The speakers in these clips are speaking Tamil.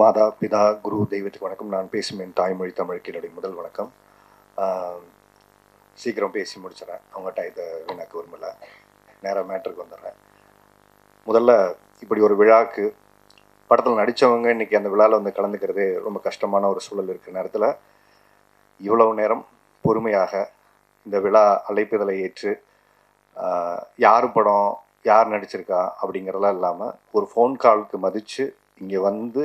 மாதா பிதா குரு தெய்வத்துக்கு வணக்கம். நான் பேசும் என் தாய்மொழி தமிழுக்கு என்னுடைய முதல் வணக்கம். சீக்கிரம் பேசி முடிச்சிடறேன். அவங்ககிட்ட இதை வீணாக்க விரும்பலை. நேராக மேட்ருக்கு வந்துடுறேன். முதல்ல இப்படி ஒரு விழாக்கு படத்தில் நடித்தவங்க இன்னைக்கு அந்த விழாவில் வந்து கலந்துக்கிறது ரொம்ப கஷ்டமான ஒரு சூழல் இருக்கிற நேரத்தில் இவ்வளவு நேரம் பொறுமையாக இந்த விழா அழைப்புதலை ஏற்று யார் படம் யார் நடிச்சிருக்கா அப்படிங்கிறதெல்லாம் இல்லாமல் ஒரு ஃபோன் காலுக்கு மதித்து இங்கே வந்து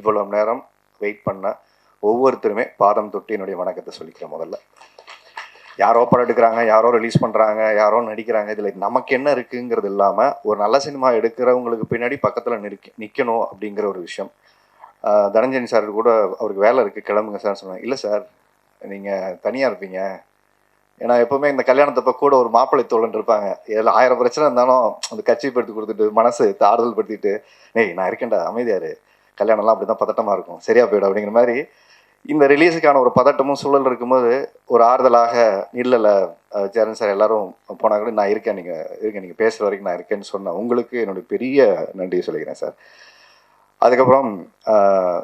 இவ்வளவு நேரம் வெயிட் பண்ண ஒவ்வொருத்தருமே பாதம் தொட்டு என்னுடைய வணக்கத்தை சொல்லிக்கிறேன் முதல்ல. யாரோ படம் எடுக்கிறாங்க யாரோ ரிலீஸ் பண்ணுறாங்க யாரோ நடிக்கிறாங்க இதில் நமக்கு என்ன இருக்குங்கிறது இல்லாமல் ஒரு நல்ல சினிமா எடுக்கிறவங்களுக்கு பின்னாடி பக்கத்தில் நிற்க நிற்கணும் அப்படிங்கிற ஒரு விஷயம். தனஞ்சனி சார் கூட அவருக்கு வேலை இருக்குது கிளம்புங்க சார் சொன்னாங்க. இல்லை சார் நீங்கள் தனியாக இருப்பீங்க. ஏன்னா எப்போவுமே இந்த கல்யாணத்தப்ப கூட ஒரு மாப்பிள்ளை தோழன் இருப்பாங்க. இதில் ஆயிரம் பிரச்சனை இருந்தாலும் அந்த கட்சி படுத்தி கொடுத்துட்டு மனசு ஆறுதல் படுத்திட்டு ஏய் நான் இருக்கேன்டா அமைதியாரு கல்யாணம்லாம் அப்படி தான் பதட்டமாக இருக்கும். சரியா போயிடும் அப்படிங்கிற மாதிரி இந்த ரிலீஸுக்கான ஒரு பதட்டமும் சூழல் இருக்கும்போது ஒரு ஆறுதலாக இல்லைல்ல சேரன் சார் எல்லாரும் போனால் கூட நான் இருக்கேன் நீங்கள் இருக்கேன் நீங்கள் பேசுகிற வரைக்கும் நான் இருக்கேன்னு சொன்னேன் உங்களுக்கு என்னுடைய பெரிய நன்றி சொல்லிக்கிறேன் சார் அதுக்கப்புறம்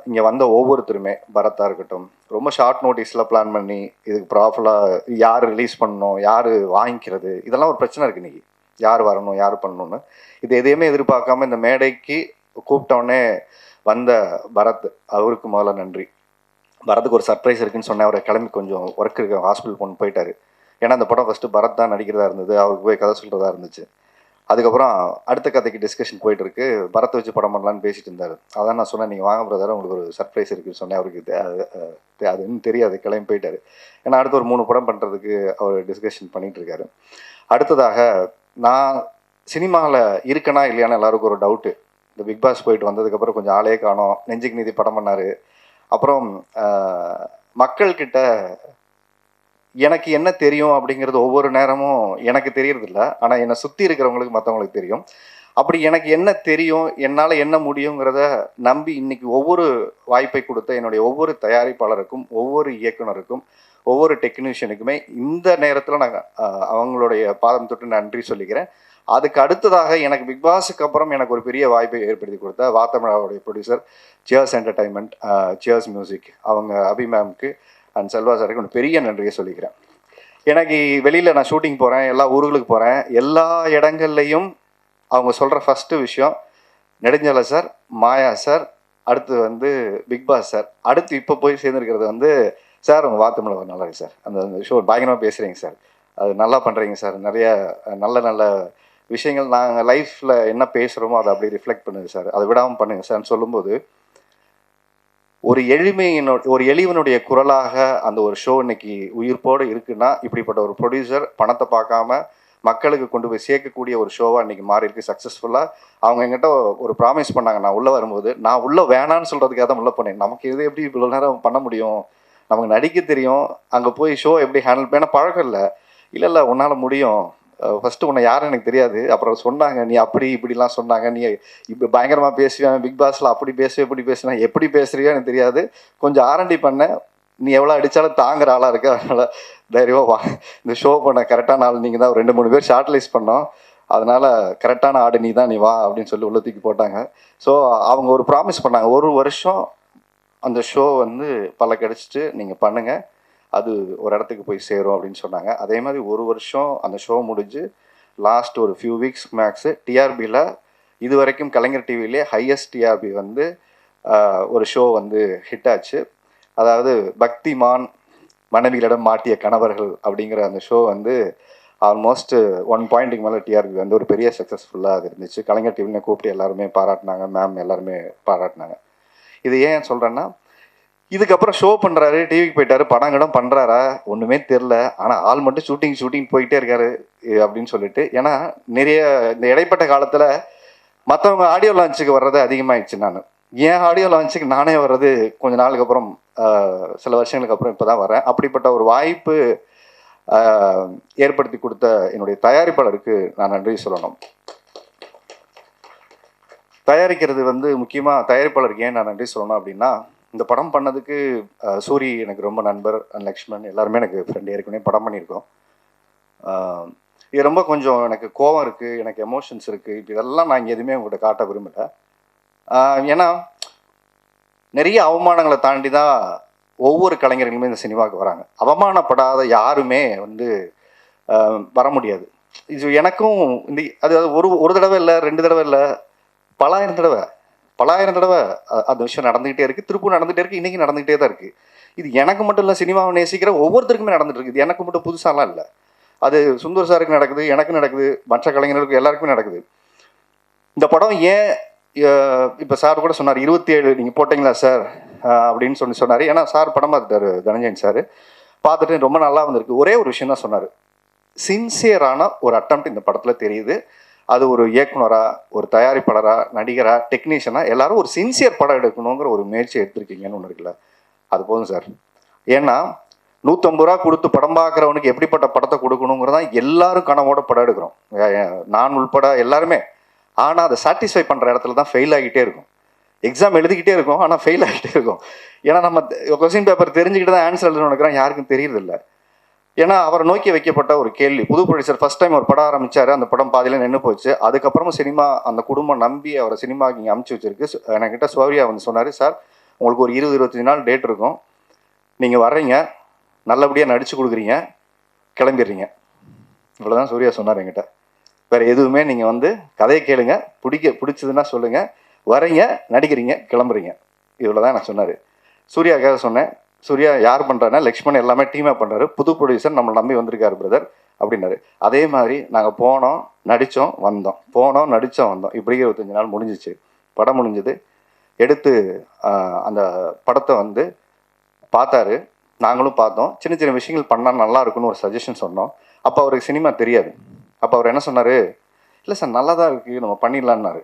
இங்கே வந்த ஒவ்வொருத்தருமே பரத்தாக இருக்கட்டும் ரொம்ப ஷார்ட் நோட்டீஸில் பிளான் பண்ணி இதுக்கு ப்ராஃபுல்லாக யார் ரிலீஸ் பண்ணணும் யார் வாங்கிக்கிறது இதெல்லாம் ஒரு பிரச்சனை இருக்குது இன்றைக்கி யார் வரணும் யார் பண்ணணும்னு. இது எதையுமே எதிர்பார்க்காம இந்த மேடைக்கு கூப்பிட்டோடனே வந்த பரத் அவருக்கு முதல்ல நன்றி. பரத்துக்கு ஒரு சர்ப்ரைஸ் இருக்குன்னு சொன்னேன். அவரை கிளம்பி கொஞ்சம் ஒர்க் இருக்கு ஹாஸ்பிட்டல் கொண்டு போயிட்டார். ஏன்னா அந்த படம் ஃபஸ்ட்டு பரத் தான் நடிக்கிறதா இருந்தது. அவருக்கு போய் கதை சொல்கிறதா இருந்துச்சு. அதுக்கப்புறம் அடுத்த கதைக்கு டிஸ்கஷன் போயிட்டு இருக்கு. பரத்தை வச்சு படம் பண்ணலான்னு பேசிட்டு இருந்தார். அதான் நான் சொன்னேன் நீங்கள் வாங்க பிரதர் உங்களுக்கு ஒரு சர்ப்ரைஸ் இருக்குன்னு சொன்னேன். அவருக்கு அது- இன்னும் தெரியாது. கிளம்பி போயிட்டார். ஏன்னா அடுத்து ஒரு மூணு படம் பண்ணுறதுக்கு அவர் டிஸ்கஷன் பண்ணிகிட்டு இருக்காரு. அடுத்ததாக நான் சினிமாவில் இருக்கனா இல்லையான்னு எல்லாருக்கும் ஒரு டவுட்டு இந்த பிக் பாஸ் போயிட்டு வந்ததுக்கப்புறம் கொஞ்சம் ஆளே காணோம். நெஞ்சுக்கு நீதி படம் பண்ணார். அப்புறம் மக்கள்கிட்ட எனக்கு என்ன தெரியும் அப்படிங்கிறது ஒவ்வொரு நேரமும் எனக்கு தெரியறதில்ல. ஆனால் என்னை சுற்றி இருக்கிறவங்களுக்கு மற்றவங்களுக்கு தெரியும். அப்படி எனக்கு என்ன தெரியும் என்னால் என்ன முடியுங்கிறத நம்பி இன்னைக்கு ஒவ்வொரு வாய்ப்பை கொடுத்த என்னுடைய ஒவ்வொரு தயாரிப்பாளருக்கும் ஒவ்வொரு இயக்குனருக்கும் ஒவ்வொரு டெக்னீஷியனுக்குமே இந்த நேரத்தில் நான் அவங்களுடைய பாதம் தொட்டு நன்றி சொல்லிக்கிறேன். அதுக்கு அடுத்ததாக எனக்கு பிக் பாஸுக்கு அப்புறம் எனக்கு ஒரு பெரிய வாய்ப்பை ஏற்படுத்தி கொடுத்த வாத்தமிழாவுடைய producer cheers entertainment cheers music அவங்க அபி மேம்க்கு அண்ட் செல்வா சாருக்கு ஒரு பெரிய நன்றியை சொல்லிக்கிறேன். எனக்கு வெளியில் நான் ஷூட்டிங் போகிறேன் எல்லா ஊர்களுக்கு போகிறேன் எல்லா இடங்கள்லையும் அவங்க சொல்கிற ஃபஸ்ட்டு விஷயம் நெடுஞ்சல சார் மாயா சார் அடுத்து வந்து பிக் பாஸ் சார் அடுத்து இப்போ போய் சேர்ந்துருக்கிறது வந்து சார் உங்கள் வாத்தமிழ் நல்லா இருக்கு சார் அந்த ஷோ பயங்கரமாக பேசுகிறீங்க சார் அது நல்லா பண்ணுறீங்க சார் நிறைய நல்ல நல்ல விஷயங்கள் நாங்கள் லைஃப்பில் என்ன பேசுகிறோமோ அதை அப்படியே ரிஃப்ளெக்ட் பண்ணுங்க சார் அதை விடாமல் பண்ணுங்க சார்னு சொல்லும்போது ஒரு எளிமையினோட ஒரு எளிவனுடைய குரலாக அந்த ஒரு ஷோ இன்னைக்கு உயிர்ப்போடு இருக்குன்னா இப்படிப்பட்ட ஒரு ப்ரொடியூசர் பணத்தை பார்க்காம மக்களுக்கு கொண்டு போய் சேர்க்கக்கூடிய ஒரு ஷோவாக இன்றைக்கி மாறி இருக்குது சக்ஸஸ்ஃபுல்லாக அவங்க என்கிட்ட ஒரு ப்ராமிஸ் பண்ணாங்க நான் உள்ளே வரும்போது நான் உள்ளே வேணான்னு சொல்கிறதுக்காக தான் உள்ளே போனேன். நமக்கு இது எப்படி இவ்வளோ நேரம் பண்ண முடியும்? நமக்கு நடிக்க தெரியும். அங்கே போய் ஷோ எப்படி ஹேண்டில் பண்ண பழக்கம் இல்லை. இல்லை இல்லை உன்னால் முடியும். ஃபஸ்ட்டு உன்னை யாரும் எனக்கு தெரியாது. அப்புறம் சொன்னாங்க நீ அப்படி இப்படிலாம் சொன்னாங்க. நீ இப்போ பயங்கரமாக பேசுவேன் பிக் பாஸில் அப்படி பேசுவேன் இப்படி பேசுவேன் எப்படி பேசுறியோ எனக்கு தெரியாது. கொஞ்சம் ஆரண்டி பண்ண. நீ எவ்வளோ அடித்தாலும் தாங்குற ஆளாக இருக்க. அதனால் தைரியமாக வா. இந்த ஷோ பண்ண கரெக்டான ஆள் நீங்கள் தான். ஒரு ரெண்டு மூணு பேர் ஷார்ட்லைஸ் பண்ணோம். அதனால் கரெக்டான ஆடு நீ தான். நீ வா அப்படின்னு சொல்லி உள்ள தூக்கி போட்டாங்க. ஸோ அவங்க ஒரு ப்ராமிஸ் பண்ணாங்க. ஒரு வருஷம் அந்த ஷோ வந்து பல கிடச்சிட்டு நீங்கள் பண்ணுங்கள் அது ஒரு இடத்துக்கு போய் சேரும் அப்படின்னு சொன்னாங்க. அதே மாதிரி ஒரு வருஷம் அந்த ஷோ முடிஞ்சு லாஸ்ட் ஒரு ஃபியூ வீக்ஸ் மேக்ஸு டிஆர்பியில் இது வரைக்கும் கலைஞர் டிவிலே ஹையஸ்ட் டிஆர்பி வந்து ஒரு ஷோ வந்து ஹிட் ஆச்சு. அதாவது பக்திமான் மனைவிகளிடம் மாட்டிய கணவர்கள் அப்படிங்கிற அந்த ஷோ வந்து ஆல்மோஸ்ட் ஒன் பாயிண்ட்டுக்கு மேலே டிஆர்பி வந்து ஒரு பெரிய சக்ஸஸ்ஃபுல்லாக அது இருந்துச்சு. கலைஞர் டிவின்னு கூப்பிட்டு எல்லாருமே பாராட்டினாங்க மேம் எல்லாருமே பாராட்டினாங்க. இது ஏன் சொல்கிறேன்னா இதுக்கப்புறம் ஷோ பண்ணுறாரு டிவிக்கு போயிட்டாரு படம் கிடம் பண்ணுறாரா ஒன்றுமே தெரில ஆனால் ஆள் மட்டும் ஷூட்டிங் ஷூட்டிங் போயிட்டே இருக்காரு அப்படின்னு சொல்லிட்டு. ஏன்னா நிறைய இந்த இடைப்பட்ட காலத்தில் மற்றவங்க ஆடியோ லான்ச்சுக்கு வர்றது அதிகமாகிடுச்சு நான். ஏன் ஆடியோ லான்ச்சுக்கு நானே வர்றது கொஞ்ச நாளுக்கு அப்புறம் சில வருஷங்களுக்கு அப்புறம் இப்போ தான் வரேன் அப்படிப்பட்ட ஒரு வாய்ப்பு ஏற்படுத்தி கொடுத்த என்னுடைய தயாரிப்பாளருக்கு நான் நன்றி சொல்லணும். தயாரிக்கிறது வந்து முக்கியமாக தயாரிப்பாளருக்கு ஏன் நான் நன்றி சொல்லணும் அப்படின்னா இந்த படம் பண்ணதுக்கு சூரி எனக்கு ரொம்ப நண்பர் அண்ட் லக்ஷ்மண் எல்லாருமே எனக்கு ஃப்ரெண்ட் ஏற்கனவே படம் பண்ணியிருக்கோம். இது ரொம்ப கொஞ்சம் எனக்கு கோவம் இருக்குது எனக்கு எமோஷன்ஸ் இருக்குது இப்போ இதெல்லாம் நான் இங்கே எதுவுமே உங்கள்கிட்ட காட்ட விரும்பலை. ஏன்னா நிறைய அவமானங்களை தாண்டி தான் ஒவ்வொரு கலைஞர்களுமே இந்த சினிமாவுக்கு வராங்க. அவமானப்படாத யாருமே வந்து வர முடியாது. இது எனக்கும் இந்த அது ஒரு ஒரு தடவை இல்லை ரெண்டு தடவை இல்லை பலாயிரம் தடவை. பலாயிரம் தடவை அந்த விஷயம் நடந்துகிட்டே இருக்குது திருப்பூர் நடந்துகிட்டே இருக்குது இன்றைக்கும் நடந்துகிட்டே தான் இருக்குது இது எனக்கு மட்டும் இல்லை சினிமாவை நேசிக்கிற ஒவ்வொருத்தருக்குமே நடந்துட்டு இருக்குது எனக்கு மட்டும் புதுசாலாம் இல்லை. அது சுந்தர் சாருக்கு நடக்குது எனக்கு நடக்குது மற்ற கலைஞர்களுக்கு எல்லாருக்குமே நடக்குது. இந்த படம் ஏன் இப்போ சார் கூட சொன்னார் இருபத்தி ஏழு நீங்கள் போட்டிங்களா சார்? அப்படின்னு சொல்லி சொன்னார். ஏன்னா சார் படம் பார்த்துட்டாரு தனஞ்சயன் சார். பார்த்துட்டு ரொம்ப நல்லா வந்திருக்கு. ஒரே ஒரு விஷயம் தான் சொன்னார். சின்சியரான ஒரு அட்டம் இந்த படத்தில் தெரியுது. அது ஒரு இயக்குனராக ஒரு தயாரிப்பாளராக நடிகராக டெக்னீஷியனாக எல்லாரும் ஒரு சின்சியர் படம் எடுக்கணுங்கிற ஒரு முயற்சி எடுத்திருக்கீங்கன்னு ஒன்று இருக்குல்ல? அது போதும் சார். ஏன்னா நூற்றம்பது ரூபா கொடுத்து படம் பார்க்குறவனுக்கு எப்படிப்பட்ட படத்தை கொடுக்கணுங்கிறதான் எல்லாரும் கனவோட படம் எடுக்கிறோம். நான் உள்பட எல்லாருமே. ஆனால் அதை சாட்டிஸ்ஃபை பண்ணுற இடத்துல தான் ஃபெயில் ஆகிட்டே இருக்கும். எக்ஸாம் எழுதிக்கிட்டே இருக்கும் ஆனால் ஃபெயில் ஆகிட்டே இருக்கும். ஏன்னா நம்ம கொஸ்டின் பேப்பர் தெரிஞ்சுக்கிட்டு தான் ஆன்சர் எழுதணும் நினைக்கிறோம் யாருக்கும் தெரியறதில்லை. ஏன்னா அவரை நோக்கி வைக்கப்பட்ட ஒரு கேள்வி. புது ப்ரொடியூசர் ஃபர்ஸ்ட் டைம் ஒரு படம் ஆரம்பிச்சாரு. அந்த படம் பாதியில் நின்று போச்சு. அதுக்கப்புறமும் சினிமா அந்த குடும்பம் நம்பி அவரை சினிமாக்கு இங்கே அமுச்சு வச்சிருக்கு. என்கிட்ட சௌரியா வந்து சொன்னார் சார் உங்களுக்கு ஒரு இருபது இருபத்தஞ்சு நாள் டேட் இருக்கும். நீங்கள் வர்றீங்க. நல்லபடியாக நடித்து கொடுக்குறீங்க. கிளம்பிடுறீங்க. இவ்வளோதான் சூர்யா சொன்னார் என்கிட்ட. வேறு எதுவுமே நீங்கள் வந்து கதையை கேளுங்க. பிடிக்க பிடிச்சதுன்னா சொல்லுங்கள் வரீங்க நடிக்கிறீங்க கிளம்புறீங்க. இவ்வளோ தான் நான் சொன்னார். சூர்யாக்காக சொன்னேன். சூர்யா யார் பண்ணுறாருன்னா லக்ஷ்மண் எல்லாமே டீமாக பண்ணுறாரு புது ப்ரொடியூசர் நம்மளை நம்பி வந்திருக்காரு பிரதர் அப்படின்னாரு. அதே மாதிரி நாங்கள் போனோம் நடித்தோம் வந்தோம். போனோம் நடித்தோம் வந்தோம். இப்படி இருபத்தஞ்சு நாள் முடிஞ்சிச்சு. படம் முடிஞ்சது. எடுத்து அந்த படத்தை வந்து பார்த்தாரு. நாங்களும் பார்த்தோம். சின்ன சின்ன விஷயங்கள் பண்ணால் நல்லா இருக்கும்னு ஒரு சஜஷன் சொன்னோம். அப்போ அவருக்கு சினிமா தெரியாது. அப்போ அவர் என்ன சொன்னார்? இல்லை சார் நல்லா தான் இருக்குது நம்ம பண்ணிடலான்னாரு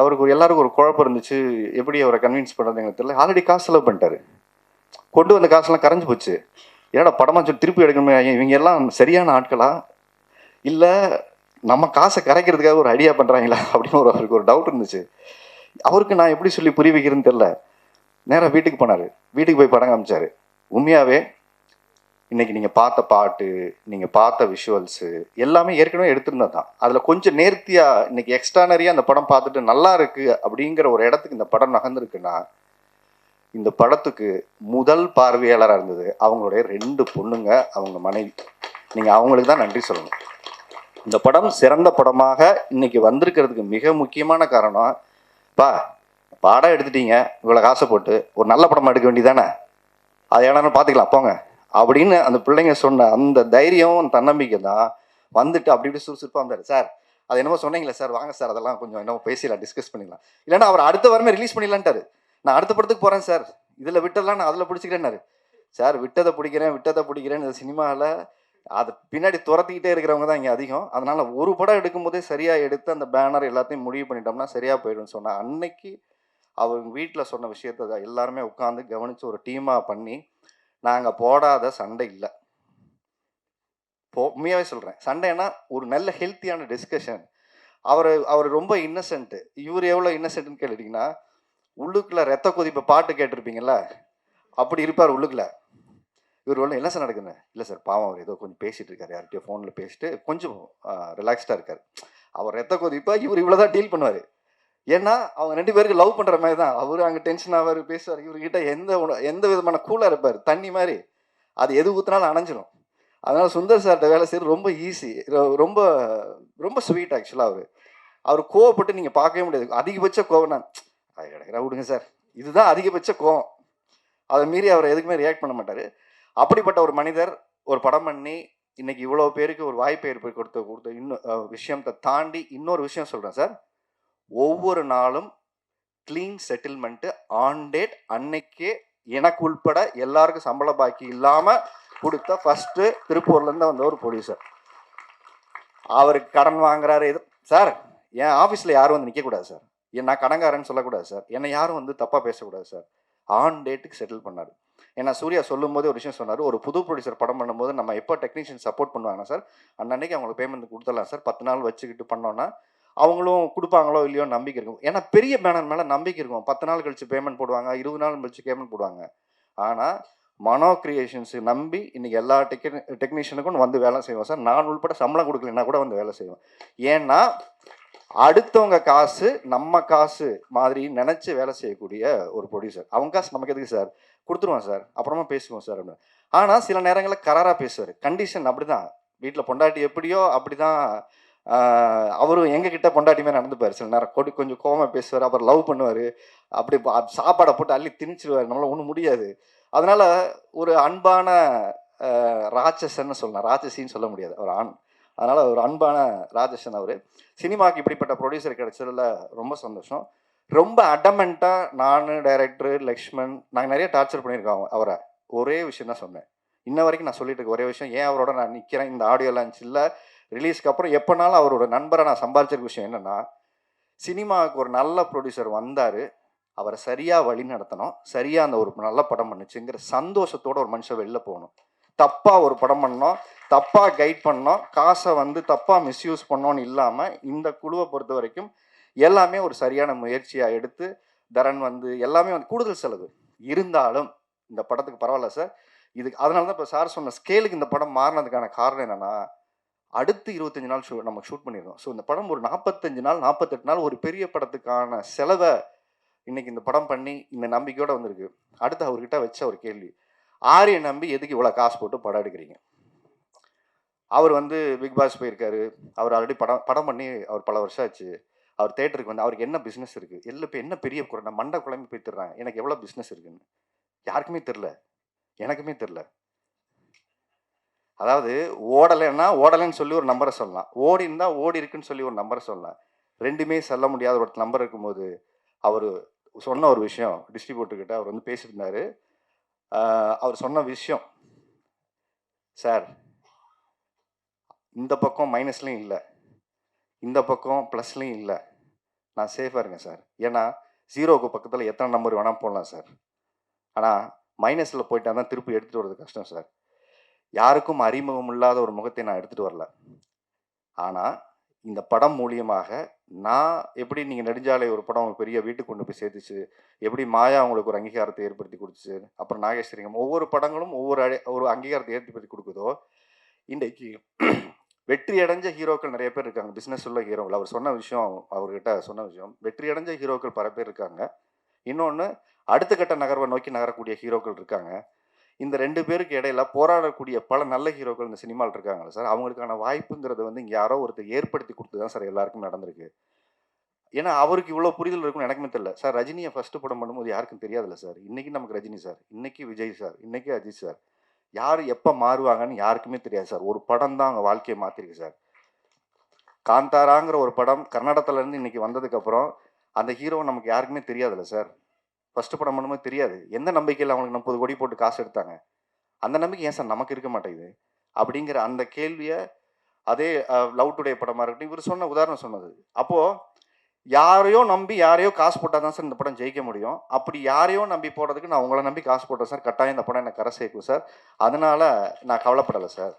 அவருக்கு எல்லாருக்கும் ஒரு குழப்பம் இருந்துச்சு. எப்படி அவரை கன்வின்ஸ் பண்ணுறது எங்களுக்கு தெரியல. ஆல்ரெடி காசு செலவு பண்ணிட்டாரு. கொண்டு வந்த காசுலாம் கரைஞ்சு போச்சு. ஏன்னா படமாக சொல்லி திருப்பி எடுக்கணுமே? இவங்க எல்லாம் சரியான ஆட்களா? இல்லை நம்ம காசை கரைக்கிறதுக்காக ஒரு ஐடியா பண்ணுறாங்களா அப்படின்னு ஒரு அவருக்கு ஒரு டவுட் இருந்துச்சு. அவருக்கு நான் எப்படி சொல்லி புரிய வைக்கிறேன்னு தெரில நேராக வீட்டுக்கு போனார். வீட்டுக்கு போய் படம் காமிச்சார். உண்மையாகவே இன்றைக்கி நீங்கள் பார்த்த பாட்டு நீங்கள் பார்த்த விஷுவல்ஸு எல்லாமே ஏற்கனவே எடுத்திருந்தது தான். அதில் கொஞ்சம் நேர்த்தியாக இன்றைக்கி எக்ஸ்ட்ரானரியாக அந்த படம் பார்த்துட்டு நல்லா இருக்குது அப்படிங்கிற ஒரு இடத்துக்கு இந்த படம் நகர்ந்துருக்குன்னா இந்த படத்துக்கு முதல் பார்வையாளராக இருந்தது அவங்களுடைய ரெண்டு பொண்ணுங்க அவங்க மனைவி. நீங்கள் அவங்களுக்கு தான் நன்றி சொல்லணும். இந்த படம் சிறந்த படமாக இன்னைக்கு வந்திருக்கிறதுக்கு மிக முக்கியமான காரணம் பா படம் எடுத்துட்டீங்க இவ்வளோ காசை போட்டு ஒரு நல்ல படமாக எடுக்க வேண்டியதானே அது ஏன்னா பார்த்துக்கலாம் போங்க. அப்படின்னு அந்த பிள்ளைங்க சொன்ன அந்த தைரியம் தன்னம்பிக்கை தான் வந்துட்டு அப்படி இப்படி சுறுசுறுப்பாக வந்தார். சார் அது என்னமோ சொன்னீங்களே சார் வாங்க சார் அதெல்லாம் கொஞ்சம் என்னமோ பேசிடலாம் டிஸ்கஸ் பண்ணிடலாம். இல்லைன்னா அவர் அடுத்த வாரமே ரிலீஸ் பண்ணிடலான்ட்டாரு. நான் அடுத்த படத்துக்கு போகிறேன் சார். இதில் விட்டதெல்லாம் நான் அதில் பிடிச்சிக்கிறேன்னாரு. சார் விட்டதை பிடிக்கிறேன் விட்டதை பிடிக்கிறேன். இந்த சினிமாவில் அது பின்னாடி துரத்திக்கிட்டே இருக்கிறவங்க தான் இங்கே அதிகம். அதனால் ஒரு படம் எடுக்கும்போதே சரியாக எடுத்து அந்த பேனர் எல்லாத்தையும் முடிவு பண்ணிட்டோம்னா சரியாக போயிடும்னு சொன்னால் அன்னைக்கு அவங்க வீட்டில் சொன்ன விஷயத்த எல்லாருமே உட்காந்து கவனித்து ஒரு டீமாக பண்ணி நாங்கள் போடாத சண்டை இல்லை. போ உண்மையாகவே சொல்கிறேன் சண்டைன்னா ஒரு நல்ல ஹெல்த்தியான டிஸ்கஷன் அவர் அவர் ரொம்ப இன்னசென்ட்டு இவர் எவ்வளோ இன்னசென்ட்னு கேட்டுட்டிங்கன்னா உள்ளுக்குள்ள ரத்த கொதிப்பு பாட்டு கேட்டிருப்பீங்கல்ல? அப்படி இருப்பார் உள்ளுக்குள்ள. இவர் ஒன்றும் என்ன சார் நடக்குது இல்லை சார் பாவம் அவர் ஏதோ கொஞ்சம் பேசிட்டு இருக்காரு. யார்கிட்டயோ ஃபோனில் பேசிட்டு கொஞ்சம் ரிலாக்ஸ்டாக இருக்கார். அவர் ரத்த கொதிப்பா இவர் இவ்வளோ தான் டீல் பண்ணுவார். ஏன்னா அவங்க ரெண்டு பேருக்கு லவ் பண்ணுற மாதிரி தான். அவர் அங்கே டென்ஷன் ஆவார் பேசுவார். இவர்கிட்ட எந்த உண- எந்த விதமான கூலாக இருப்பார்? தண்ணி மாதிரி. அது எது ஊற்றினாலும் அணைஞ்சிடும் அதனால் சுந்தர் சார்கிட்ட வேலை செய்யறது ரொம்ப ஈஸி ரொம்ப ரொம்ப ஸ்வீட் ஆக்சுவலாக அவர். அவர் கோவப்பட்டு நீங்கள் பார்க்கவே முடியாது. அதிகபட்ச கோவம் நான் அது கிடைக்கிறா விடுங்க சார். இதுதான் அதிகபட்ச கோவம். அதை மீறி அவர் எதுக்குமே ரியாக்ட் பண்ண மாட்டார். அப்படிப்பட்ட ஒரு மனிதர் ஒரு படம் பண்ணி இன்னைக்கு இவ்வளோ பேருக்கு ஒரு வாய்ப்பை ஏற்படுத்தி கொடுத்த கொடுத்த இன்னும் விஷயத்தை தாண்டி இன்னொரு விஷயம் சொல்கிறேன் சார். ஒவ்வொரு நாளும் க்ளீன் செட்டில்மெண்ட்டு ஆன் டேட் அன்னைக்கே எனக்கு உள்பட எல்லாருக்கும் சம்பள பாக்கி இல்லாமல் கொடுத்த ஃபஸ்ட்டு திருப்பூர்லேருந்து வந்த ஒரு ப்ரொடியூசர் அவருக்கு கடன் வாங்குறாரு. இது சார் என் ஆஃபீஸில் யாரும் வந்து நிற்கக்கூடாது சார். நான் கடன்காரன்னு சொல்லக்கூடாது சார். என்னை யாரும் வந்து தப்பாக பேசக்கூடாது சார். ஆன் டேட்டுக்கு செட்டில் பண்ணார். ஏன்னா சூர்யா சொல்லும் போதே ஒரு விஷயம் சொன்னார். ஒரு புது ப்ரொடியூசர் படம் பண்ணும்போது நம்ம எப்போ டெக்னீஷியன் சப்போர்ட் பண்ணுவாங்கன்னா சார் அன்னன்னைக்கு அவங்களுக்கு பேமெண்ட் கொடுத்துடலாம் சார். பத்து நாள் வச்சுக்கிட்டு பண்ணோன்னா அவங்களும் கொடுப்பாங்களோ இல்லையோ நம்பிக்கை இருக்கும். ஏன்னா பெரிய பேனர் மேலே நம்பிக்கை இருக்கும். பத்து நாள் கழிச்சு பேமெண்ட் போடுவாங்க இருபது நாள் கழிச்சு பேமெண்ட் போடுவாங்க. ஆனால் மனோ கிரியேஷன்ஸு நம்பி இன்னைக்கு எல்லா டெக்னி டெக்னீஷியனுக்கும் வந்து வேலை செய்வோம் சார். நான் உள்பட சம்பளம் கொடுக்கலன்னா கூட வந்து வேலை செய்வோம். ஏன்னா அடுத்தவங்க காசு நம்ம காசு மாதிரி நினைச்சு வேலை செய்யக்கூடிய ஒரு ப்ரொடியூசர் அவங்க காசு நமக்கு எதுக்கு சார். கொடுத்துருவோம் சார். அப்புறமா பேசுவோம் சார் அப்படின்னு. ஆனால் சில நேரங்களில் கராராக பேசுவார். கண்டிஷன் அப்படி தான் வீட்டில் பொண்டாட்டி எப்படியோ அப்படி தான் அவரும் எங்ககிட்ட பொண்டாட்டி மாதிரி நடந்துப்பார். சில நேரம் கொடி கொஞ்சம் கோவமா பேசுவார். அப்புறம் லவ் பண்ணுவார். அப்படி சாப்பாடை போட்டு அள்ளி திணிச்சிடுவார் நம்மளால ஒன்றும் முடியாது. அதனால் ஒரு அன்பான ராட்சசன்னு சொல்லலாம். ராட்சசின்னு சொல்ல முடியாது. ஒரு ஆண். அதனால் ஒரு அன்பான ராஜேஷன் அவர். சினிமாவுக்கு இப்படிப்பட்ட ப்ரொடியூசர் கிடைச்சதுல ரொம்ப சந்தோஷம். ரொம்ப அடமெண்ட்டாக நான் டைரக்டர் லக்ஷ்மண் நாங்கள் நிறைய டார்ச்சர் பண்ணியிருக்கோம் அவரை. ஒரே விஷயம் தான் சொன்னேன். இன்ன வரைக்கும் நான் சொல்லிட்டு இருக்க ஒரே விஷயம் ஏன் அவரோட நான் நிற்கிறேன் இந்த ஆடியோ லான்ச்சில் ரிலீஸ்க்கு அப்புறம் எப்போனாலும் அவரோட நண்பரை நான் சம்பாதிச்சிருக்க விஷயம் என்னென்னா சினிமாவுக்கு ஒரு நல்ல ப்ரொடியூசர் வந்தார். அவரை சரியாக வழி நடத்தணும். சரியாக அந்த ஒரு நல்ல படம் பண்ணுச்சுங்கிற சந்தோஷத்தோட ஒரு மனுஷன் வெளில போகணும். தப்பாக ஒரு படம் பண்ணோம் தப்பாக கைட் பண்ணோம் காசை வந்து தப்பாக மிஸ்யூஸ் பண்ணோன்னு இல்லாமல் இந்த குழுவை பொறுத்த வரைக்கும் எல்லாமே ஒரு சரியான முயற்சியாக எடுத்து தரன் வந்து எல்லாமே வந்து கூடுதல் செலவு. இருந்தாலும் இந்த படத்துக்கு பரவாயில்ல சார் இதுக்கு அதனால தான் இப்போ சார் சொன்ன ஸ்கேலுக்கு இந்த படம் மாறினதுக்கான காரணம் என்னென்னா அடுத்து இருபத்தஞ்சு நாள் ஷூ நம்ம ஷூட் பண்ணிடுறோம் ஸோ இந்த படம் ஒரு நாற்பத்தஞ்சு நாள் நாற்பத்தெட்டு நாள் ஒரு பெரிய படத்துக்கான செலவை இன்னைக்கு இந்த படம் பண்ணி இந்த நம்பிக்கையோட வந்திருக்கு. அடுத்து அவர்கிட்ட வச்ச ஒரு கேள்வி. ஆரியை நம்பி எதுக்கு இவ்வளோ காசு போட்டு படம் எடுக்கிறீங்க? அவர் வந்து பிக் பாஸ் போயிருக்காரு. அவர் ஆல்ரெடி படம் படம் பண்ணி அவர் பல வருஷம் ஆச்சு. அவர் தேட்டருக்கு வந்து அவருக்கு என்ன பிஸ்னஸ் இருக்குது எல்லாம் இப்போ என்ன பெரிய குறை? மண்டை குழம்பு போய்த்துறாங்க தர்றாங்க எனக்கு எவ்வளோ பிஸ்னஸ் இருக்குன்னு. யாருக்குமே தெரில எனக்குமே தெரில அதாவது ஓடலைன்னா ஓடலைன்னு சொல்லி ஒரு நம்பரை சொல்லலாம். ஓடி இருந்தால் ஓடி இருக்குன்னு சொல்லி ஒரு நம்பரை சொல்லலாம். ரெண்டுமே சொல்ல முடியாத ஒரு நம்பர் இருக்கும்போது அவர் சொன்ன ஒரு விஷயம் டிஸ்ட்ரிபியூட்டர்கிட்ட அவர் வந்து பேசியிருந்தாரு அவர் சொன்ன விஷயம். சார் இந்த பக்கம் மைனஸ்லையும் இல்லை. இந்த பக்கம் ப்ளஸ்லையும் இல்லை. நான் சேஃபாக இருக்கேன் சார். ஏன்னா ஜீரோவுக்கு பக்கத்தில் எத்தனை நம்பர் வேணால் போடலாம் சார். ஆனால் மைனஸில் போயிட்டா தான் திருப்பி எடுத்துகிட்டு வர்றது கஷ்டம் சார். யாருக்கும் அறிமுகம் இல்லாத ஒரு முகத்தை நான் எடுத்துகிட்டு வரல. ஆனால் இந்த படம் மூலியமாக நான் எப்படி நீங்கள் நெடுஞ்சாலை ஒரு படம் அவங்க பெரிய வீட்டுக்கு கொண்டு போய் சேர்த்துச்சு? எப்படி மாயா உங்களுக்கு ஒரு அங்கீகாரத்தை ஏற்படுத்தி கொடுத்துச்சு? அப்புறம் நாகேஸ்வரிங்கம் ஒவ்வொரு படங்களும் ஒவ்வொரு ஒரு அங்கீகாரத்தை ஏற்படுத்தி கொடுக்குதோ? இன்றைக்கு வெற்றி அடைஞ்ச ஹீரோக்கள் நிறைய பேர் இருக்காங்க. பிஸ்னஸ் உள்ள ஹீரோக்கள் அவர் சொன்ன விஷயம் அவர்கிட்ட சொன்ன விஷயம். வெற்றி அடைஞ்ச ஹீரோக்கள் பல பேர் இருக்காங்க. இன்னொன்று அடுத்த கட்ட நகர்வை நோக்கி நகரக்கூடிய ஹீரோக்கள் இருக்காங்க. இந்த ரெண்டு பேருக்கு இடையில போராடக்கூடிய பல நல்ல ஹீரோக்கள் இந்த சினிமாவில் இருக்காங்களா சார். அவங்களுக்கான வாய்ப்புங்கிறத வந்து இங்கே யாரோ ஒருத்தர் ஏற்படுத்தி கொடுத்து தான் சார் எல்லாருக்கும் நடந்திருக்கு. ஏன்னா அவருக்கு இவ்வளோ புரிதல் இருக்கும்னு எனக்குமே தெரியல. சார் ரஜினியை ஃபஸ்ட்டு படம் பண்ணும்போது யாருக்கும் தெரியாதுல்ல சார். இன்னைக்கு நமக்கு ரஜினி சார் இன்னைக்கு விஜய் சார் இன்னைக்கு அஜித் சார். யார் எப்போ மாறுவாங்கன்னு யாருக்குமே தெரியாது சார். ஒரு படம் தான் அவங்க வாழ்க்கையை மாற்றிருக்கு சார். காந்தாராங்கிற ஒரு படம் கர்நாடகத்துலேருந்து இன்னைக்கு வந்ததுக்கப்புறம் அந்த ஹீரோ நமக்கு யாருக்குமே தெரியாதுல்ல சார். ஃபஸ்ட்டு படம் பண்ணும்போது தெரியாது. எந்த நம்பிக்கையில் அவங்களுக்கு முப்பது கோடி போட்டு காசு எடுத்தாங்க? அந்த நம்பிக்கை ஏன் சார் நமக்கு இருக்க மாட்டேங்குது? அப்படிங்கிற அந்த கேள்வியை அதே லவ் டுடே படமாக இருக்கட்டும் இவர் சொன்ன உதாரணம் சொன்னது. அப்போது யாரையோ நம்பி யாரையோ காசு போட்டால் தான் சார் இந்த படம் ஜெயிக்க முடியும். அப்படி யாரையோ நம்பி போடுறதுக்கு நான் உங்களை நம்பி காசு போட்டேன் சார். கட்டாயம் இந்த படம் எனக்கு கரை சேர்க்கும் சார். அதனால் நான் கவலைப்படலை சார்.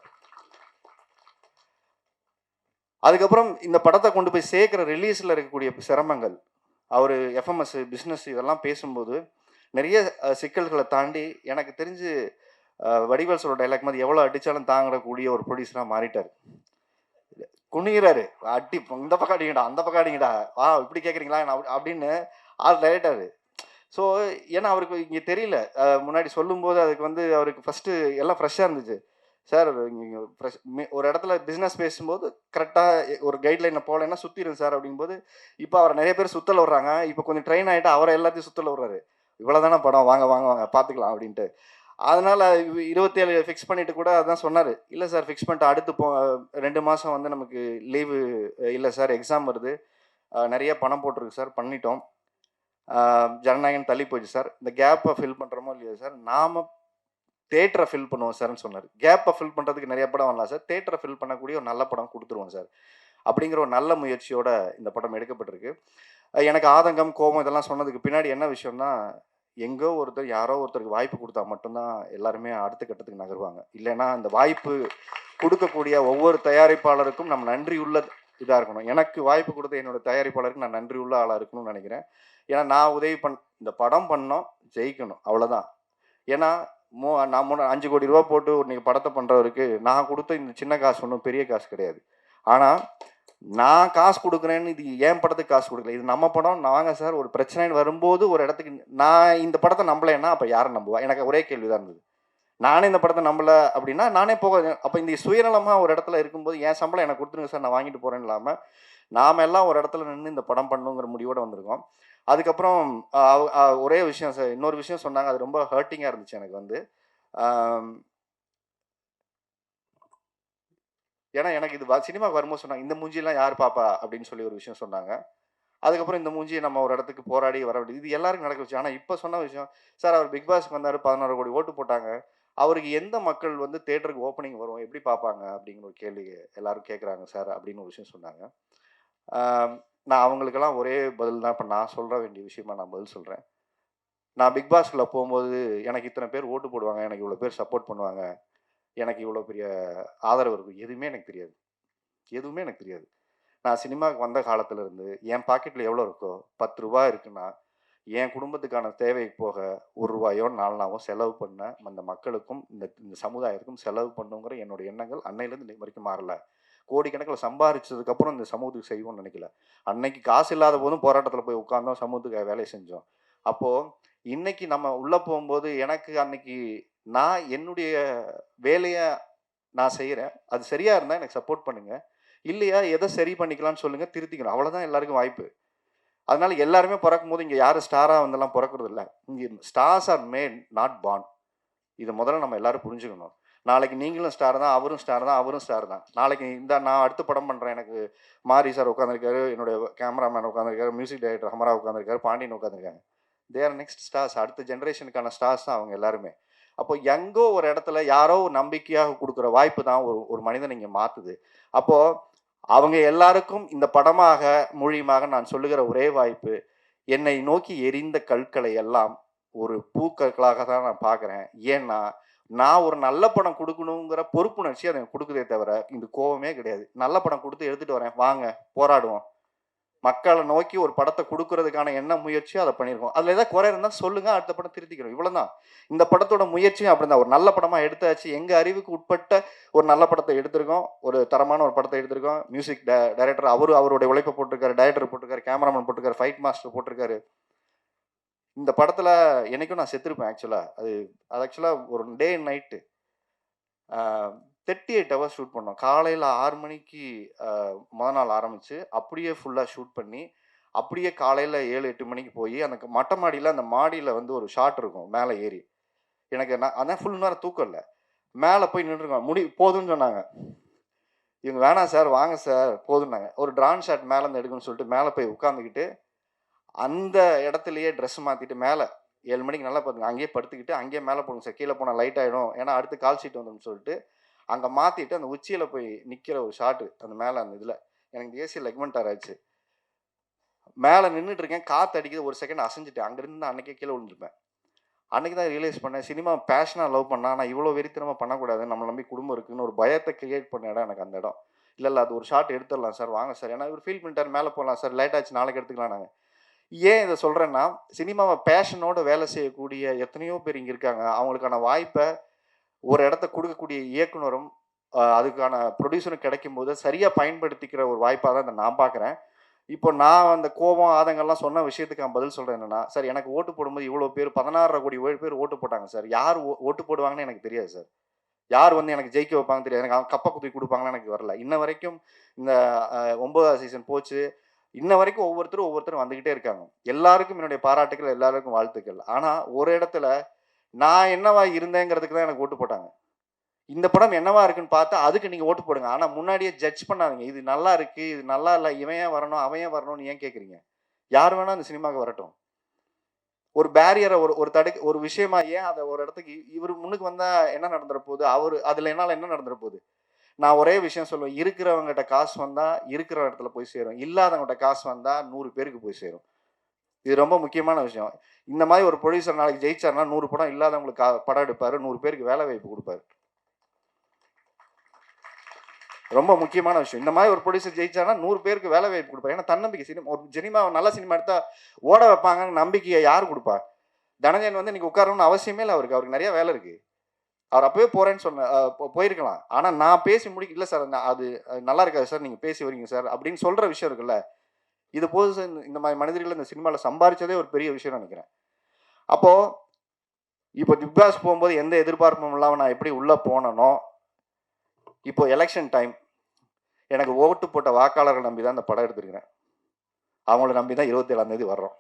அதுக்கப்புறம் இந்த படத்தை கொண்டு போய் சேர்க்குற ரிலீஸில் இருக்கக்கூடிய சிரமங்கள். அவர் எஃப்எம்எஸ் பிஸ்னஸ் இதெல்லாம் பேசும்போது நிறைய சிக்கல்களை தாண்டி எனக்கு தெரிஞ்சு வடிவேல் சொல்கிற டைலாக் மாதிரி எவ்வளோ அடித்தாலும் தாங்கக்கூடிய ஒரு ப்ரொடியூசராக மாறிட்டார். குனிகிறாரு அடி இந்த பக்கம் அடிங்கடா அந்த பக்கம் அடிங்கடா. வா இப்படி கேட்குறீங்களா நான் அப்படி- அப்படின்னு ஆள் டைரக்டாரு ஸோ ஏன்னா அவருக்கு இங்கே தெரியல. முன்னாடி சொல்லும்போது அதுக்கு வந்து அவருக்கு ஃபஸ்ட்டு எல்லாம் ஃப்ரெஷ்ஷாக இருந்துச்சு. சார் இங்கே ஒரு இடத்துல பிஸ்னஸ் பேசும்போது கரெக்டாக ஒரு கைட்லைனை போகலைன்னா சுற்றிடும் சார் அப்படிங்கும்போது இப்போ அவர் நிறைய பேர் சுத்தல விட்றாங்க. இப்போ கொஞ்சம் ட்ரெயின் ஆகிட்டு அவரை எல்லாத்தையும் சுத்தல விடுறாரு. இவ்வளோ தானே படம் வாங்க வாங்க வாங்க பார்த்துக்கலாம் அப்படின்ட்டு. அதனால் இருபத்தேழு ஃபிக்ஸ் பண்ணிட்டு கூட அதான் சொன்னார். இல்லை சார் ஃபிக்ஸ் பண்ணிட்டு அடுத்து போ ரெண்டு மாதம் வந்து நமக்கு லீவு இல்லை சார் எக்ஸாம் வருது. நிறைய பணம் போட்டிருக்கு சார் பண்ணிட்டோம். ஜனநாயகன் ஜனநாயகம் தள்ளி போச்சு சார் இந்த கேப்பை ஃபில் பண்ணுறோமோ இல்லையா சார் நாம் தேட்டரை ஃபில் பண்ணுவோம் சார்னு சொன்னார். கேப்பை ஃபில் பண்ணுறதுக்கு நிறைய படம் வரலாம் சார் தேட்டரை ஃபில் பண்ணக்கூடிய ஒரு நல்ல படம் கொடுத்துருவோம் சார் அப்படிங்கிற ஒரு நல்ல முயற்சியோட இந்த படம் எடுக்கப்பட்டிருக்கு. எனக்கு ஆதங்கம் கோபம் இதெல்லாம் சொன்னதுக்கு பின்னாடி என்ன விஷயம்னா எங்கோ ஒருத்தர் யாரோ ஒருத்தருக்கு வாய்ப்பு கொடுத்தா மட்டும்தான் எல்லாருமே அடுத்த கட்டத்துக்கு நகருவாங்க. இல்லைன்னா அந்த வாய்ப்பு கொடுக்கக்கூடிய ஒவ்வொரு தயாரிப்பாளருக்கும் நம்ம நன்றி உள்ள இதாக இருக்கணும். எனக்கு வாய்ப்பு கொடுத்த என்னோட தயாரிப்பாளருக்கு நான் நன்றி உள்ள ஆளாக இருக்கணும்னு நினைக்கிறேன். ஏன்னா நான் உதவி பண் இந்த படம் பண்ணோம் ஜெயிக்கணும். அவ்வளோதான் ஏன்னா மூ நான் முன்ன அஞ்சு கோடி ரூபா போட்டு ஒரு நீங்கள் படத்தை பண்ணுறவருக்கு நான் கொடுத்த இந்த சின்ன காசு ஒன்றும் பெரிய காசு கிடையாது. ஆனால் நான் காசு கொடுக்குறேன்னு இது என் படத்துக்கு காசு கொடுக்கல. இது நம்ம படம். நாங்கள் சார் ஒரு பிரச்சனைன்னு வரும்போது ஒரு இடத்துக்கு நான் இந்த படத்தை நம்பலைன்னா அப்போ யாரை நம்புவா? எனக்கு ஒரே கேள்வி தான் இருந்தது. நானே இந்த படத்தை நம்பல அப்படின்னா நானே போக அப்போ இந்த சுயநலமாக ஒரு இடத்துல இருக்கும்போது என் சம்பளம் எனக்கு கொடுத்துருங்க சார் நான் வாங்கிட்டு போகிறேன் இல்லாமல் நாம எல்லாம் ஒரு இடத்துல நின்று இந்த படம் பண்ணுங்கிற முடிவோட வந்திருக்கோம். அதுக்கப்புறம் ஒரே விஷயம் சார் இன்னொரு விஷயம் சொன்னாங்க அது ரொம்ப ஹர்ட்டிங்காக இருந்துச்சு எனக்கு வந்து. ஏன்னா எனக்கு இது சினிமாவுக்கு வரும்போது சொன்னாங்க இந்த மூஞ்சிலாம் யார் பாப்பா? அப்படின்னு சொல்லி ஒரு விஷயம் சொன்னாங்க. அதுக்கப்புறம் இந்த மூஞ்சியை நம்ம ஒரு இடத்துக்கு போராடி வர வேண்டியது இது எல்லாருக்கும் நடக்க வச்சு ஆனால் இப்போ சொன்ன விஷயம் சார் அவர் பிக் பாஸ்க்கு வந்தார் பதினாறு கோடி ஓட்டு போட்டாங்க. அவருக்கு எந்த மக்கள் வந்து தேட்டருக்கு ஓப்பனிங் வரும் எப்படி பார்ப்பாங்க அப்படிங்கிற ஒரு கேள்வி எல்லாரும் கேட்குறாங்க சார் அப்படின்னு ஒரு விஷயம் சொன்னாங்க. நான் அவங்களுக்கெல்லாம் ஒரே பதில் தான். இப்போ நான் சொல்ல வேண்டிய விஷயமா நான் பதில் சொல்கிறேன் நான் பிக் பாஸ்குள்ளே போகும்போது எனக்கு இத்தனை பேர் ஓட்டு போடுவாங்க எனக்கு இவ்வளோ பேர் சப்போர்ட் பண்ணுவாங்க எனக்கு இவ்வளோ பெரிய ஆதரவு இருக்கும். எதுவுமே எனக்கு தெரியாது. எதுவுமே எனக்கு தெரியாது. நான் சினிமாவுக்கு வந்த காலத்துலேருந்து என் பாக்கெட்டில் எவ்வளோ இருக்கோ பத்து ரூபா இருக்குன்னா என் குடும்பத்துக்கான தேவைக்கு போக ஒரு ரூபாயோ நாலனாவோ செலவு பண்ண அந்த மக்களுக்கும் இந்த இந்த சமுதாயத்துக்கும் செலவு பண்ணுங்கிற என்னோட எண்ணங்கள் அன்னையிலேருந்து இன்னைக்கு வரைக்கும் மாறலை. கோடிக்கணக்கில் சம்பாரிச்சதுக்கப்புறம் இந்த சமூகத்துக்கு செய்வோம்னு நினைக்கல. அன்னைக்கு காசு இல்லாத போதும் போராட்டத்தில் போய் உட்கார்ந்தோம் சமூகத்துக்கு வேலையை செஞ்சோம். அப்போது இன்னைக்கு நம்ம உள்ளே போகும்போது எனக்கு அன்னைக்கு நான் என்னுடைய வேலையை நான் செய்கிறேன் அது சரியாக இருந்தால் எனக்கு சப்போர்ட் பண்ணுங்கள் இல்லையா எதை சரி பண்ணிக்கலாம்னு சொல்லுங்கள் திருத்திக்கணும். அவ்வளோதான் எல்லாருக்கும் வாய்ப்பு. அதனால எல்லாருமே பிறக்கும் போது இங்கே யாரும் ஸ்டாராக வந்தெல்லாம் பிறக்கிறது இல்லை இங்கே stars are made not born இதை முதல்ல நம்ம எல்லாரும் புரிஞ்சுக்கணும். நாளைக்கு நீங்களும் ஸ்டார் தான் அவரும் ஸ்டார் தான் அவரும் ஸ்டார் தான். நாளைக்கு இந்த நான் அடுத்த படம் பண்ணுறேன் எனக்கு மாரி சார் உட்காந்துருக்காரு என்னுடைய கேமராமேன் உட்காந்துருக்காரு மியூசிக் டைரக்டர் ஹமரா உட்காந்துருக்காரு பாண்டியன் உட்காந்துருக்காங்க தேர் நெக்ஸ்ட் ஸ்டார்ஸ் அடுத்த ஜென்ரேஷனுக்கான ஸ்டார்ஸ் தான் அவங்க எல்லாருமே. அப்போ எங்கோ ஒரு இடத்துல யாரோ ஒரு நம்பிக்கையாக கொடுக்குற வாய்ப்பு தான் ஒரு ஒரு மனிதனை இங்கே மாற்றுது அப்போது அவங்க எல்லாருக்கும் இந்த படமாக மூலியமாக நான் சொல்லுகிற ஒரே வாய்ப்பு என்னை நோக்கி எரிந்த கற்களை எல்லாம் ஒரு பூக்கற்களாக தான் நான் பார்க்குறேன். ஏன்னா நான் ஒரு நல்ல படம் கொடுக்கணுங்கிற பொறுப்புணர்ச்சி அதை கொடுக்குதே தவிர இந்த கோவமே கிடையாது. நல்ல படம் கொடுத்து எடுத்துட்டு வரேன். வாங்க போராடுவோம். மக்களை நோக்கி ஒரு படத்தை கொடுக்கறதுக்கான என்ன முயற்சியோ அதை பண்ணியிருக்கோம் அதில் ஏதாவது குறை இருந்தால் சொல்லுங்கள் அடுத்த படம் திருத்திக்கிறோம். இவ்வளவுதான். இந்த படத்தோட முயற்சியும் அப்படிதான். ஒரு நல்ல படமாக எடுத்தாச்சு. எங்கள் அறிவுக்கு உட்பட்ட ஒரு நல்ல படத்தை எடுத்திருக்கோம். ஒரு தரமான ஒரு படத்தை எடுத்திருக்கோம். மியூசிக் டைரக்டர் அவரு அவருடைய உழைப்பை போட்டிருக்காரு டைரக்டர் போட்டிருக்காரு கேமராமேன் போட்டிருக்காரு ஃபைட் மாஸ்டர் போட்டிருக்காரு. இந்த படத்தில் என்னைக்கும் நான் செத்துருப்பேன் ஆக்சுவலாக அது அது ஆக்சுவலாக ஒரு day night thirty eight hours shoot பண்ணோம். காலையில் ஆறு மணிக்கு மொதல் நாள் ஆரம்பித்து அப்படியே ஃபுல்லாக ஷூட் பண்ணி அப்படியே காலையில் ஏழு எட்டு மணிக்கு போய் அந்த மட்டை மொட்டை மாடியில் அந்த மாடியில் வந்து ஒரு ஷாட் இருக்கும் மேலே ஏறி. எனக்கு நான் அதான் ஃபுல் நேரம் தூக்கம் இல்லை. மேலே போய் நின்றுருக்கோம் முடி போதும்னு சொன்னாங்க. இவங்க வேணாம் சார் வாங்க சார் போதும்னாங்க. ஒரு ட்ரான் ஷாட் மேலே இருந்து எடுக்கணும்னு சொல்லிட்டு மேலே போய் உட்காந்துக்கிட்டு அந்த இடத்துலயே ட்ரெஸ் மாற்றிட்டு மேலே ஏழு மணிக்கு நல்லா பார்த்துங்க அங்கேயே படுத்துக்கிட்டு அங்கேயே மேலே போடுங்க சார் கீழே போனால் லைட் ஆகிடும் ஏன்னா அடுத்து கால் சீட் வந்துடும் சொல்லிட்டு அங்கே மாற்றிட்டு அந்த உச்சியில் போய் நிற்கிற ஒரு ஷாட்டு அந்த மேலே அந்த இதில். எனக்கு ஏசி லெக்மெண்ட் ஆச்சு மேலே நின்றுட்டுருக்கேன் காற்று அடிக்குது. ஒரு செகண்ட் அசைஞ்சிட்டேன். அங்கேருந்து அன்றைக்கே கீழே விழுந்துருப்பேன். அன்றைக்கி தான் ரியலைஸ் பண்ணேன். சினிமா பேஷனாக லவ் பண்ணால் நான் இவ்வளோ வெறித்தனமாக பண்ணக்கூடாது நம்ம நம்பி குடும்பம் இருக்குன்னு ஒரு பயத்தை கிரியேட் பண்ண இடம் எனக்கு அந்த இடம். இல்லை இல்லை அது ஒரு ஷாட் எடுத்துடலாம் சார் வாங்க சார் ஏன்னா இவர் ஃபீல் பண்ணிட்டார். மேலே போகலாம் சார் லேட் ஆச்சு. நாளைக்கு எடுத்துக்கலாம் நாங்கள் ஏன் இதை சொல்கிறேன்னா சினிமாவை பேஷனோட வேலை செய்யக்கூடிய எத்தனையோ பேர் இங்கே இருக்காங்க. அவங்களுக்கான வாய்ப்பை ஒரு இடத்த கொடுக்கக்கூடிய இயக்குனரும் அதுக்கான ப்ரொடியூசரும் கிடைக்கும் போது சரியாக பயன்படுத்திக்கிற ஒரு வாய்ப்பாக தான் இதை நான் பார்க்குறேன். இப்போ நான் அந்த கோபம் ஆதங்கள்லாம் சொன்ன விஷயத்துக்கு நான் பதில் சொல்கிறேன் என்னென்னா சார் எனக்கு ஓட்டு போடும்போது இவ்வளோ பேர் பதினாறரை கோடி ஏழு பேர் ஓட்டு போட்டாங்க சார். யார் ஓ- ஓட்டு போடுவாங்கன்னு எனக்கு தெரியாது சார். யார் வந்து எனக்கு ஜெயிக்க வைப்பாங்க தெரியாது. எனக்கு அவங்க கப்பை குத்தி கொடுப்பாங்கன்னு எனக்கு வரல. இன்ன வரைக்கும் இந்த ஒன்பதாவது சீசன் போச்சு. இன்ன வரைக்கும் ஒவ்வொருத்தரும் ஒவ்வொருத்தரும் வந்துகிட்டே இருக்காங்க. எல்லாருக்கும் என்னுடைய பாராட்டுகள் எல்லாருக்கும் வாழ்த்துக்கள். ஆனா ஒரு இடத்துல நான் என்னவா இருந்தேங்கிறதுக்கு தான் எனக்கு ஓட்டு போட்டாங்க. இந்த படம் என்னவா இருக்குன்னு பார்த்தா அதுக்கு நீங்க ஓட்டு போடுங்க. ஆனா முன்னாடியே ஜட்ஜ் பண்ணாதீங்க. இது நல்லா இருக்கு இது நல்லா இல்லை இவன் ஏன் வரணும் அவன் ஏன் வரணும்னு ஏன் கேக்குறீங்க? யார் வேணா அந்த சினிமாவுக்கு வரட்டும். ஒரு பேரியரை ஒரு ஒரு தடுக்க ஒரு விஷயமா ஏன் அதை ஒரு இடத்துக்கு இவர் முன்னுக்கு வந்தா என்ன நடந்துற போகுது? அவர் அதுல என்னால என்ன நடந்துற போகுது? நான் ஒரே விஷயம் சொல்லுவேன். இருக்கிறவங்ககிட்ட காசு வந்தால் இருக்கிற இடத்துல போய் சேரும். இல்லாதவங்ககிட்ட காசு வந்தால் நூறு பேருக்கு போய் சேரும். இது ரொம்ப முக்கியமான விஷயம். இந்த மாதிரி ஒரு ப்ரொடியூசர் நாளைக்கு ஜெயிச்சாருன்னா நூறு படம் இல்லாதவங்களுக்கு படம் எடுப்பார். நூறு பேருக்கு வேலை வாய்ப்பு கொடுப்பாரு. ரொம்ப முக்கியமான விஷயம். இந்த மாதிரி ஒரு ப்ரொடியூசர் ஜெயிச்சாருன்னா நூறு பேருக்கு வேலை வாய்ப்பு கொடுப்பாரு. ஏன்னா தன்னம்பிக்கை சினிமா ஒரு சினிமா நல்ல சினிமா எடுத்தா ஓட வைப்பாங்கன்னு நம்பிக்கையை யார் கொடுப்பா? தனஞ்சயன் வந்து இன்னைக்கு உட்காரணும்னு அவசியமே இல்லை அவருக்கு. அவருக்கு நிறைய வேலை இருக்குது அவர் அப்பவே போறேன்னு சொன்ன போயிருக்கலாம். ஆனா நான் பேசி முடிக்க இல்லை சார் அது நல்லா இருக்காது சார் நீங்க பேசி வரீங்க சார் அப்படின்னு சொல்ற விஷயம் இருக்குல்ல. இது போது சார் இந்த- இந்த மாதிரி மனிதர்கள் இந்த சினிமாவில் சம்பாரிச்சதே ஒரு பெரிய விஷயம் நினைக்கிறேன். அப்போ இப்போ பிக் பாஸ் போகும்போது எந்த எதிர்பார்ப்பும் இல்லாமல் நான் எப்படி உள்ளே போனனோ இப்போ எலெக்ஷன் டைம் எனக்கு ஓட்டு போட்ட வாக்காளர்கள் நம்பி தான் இந்த படம் எடுத்திருக்கிறேன். அவங்கள நம்பி தான் இருபத்தேழாம் தேதி வர்றோம்.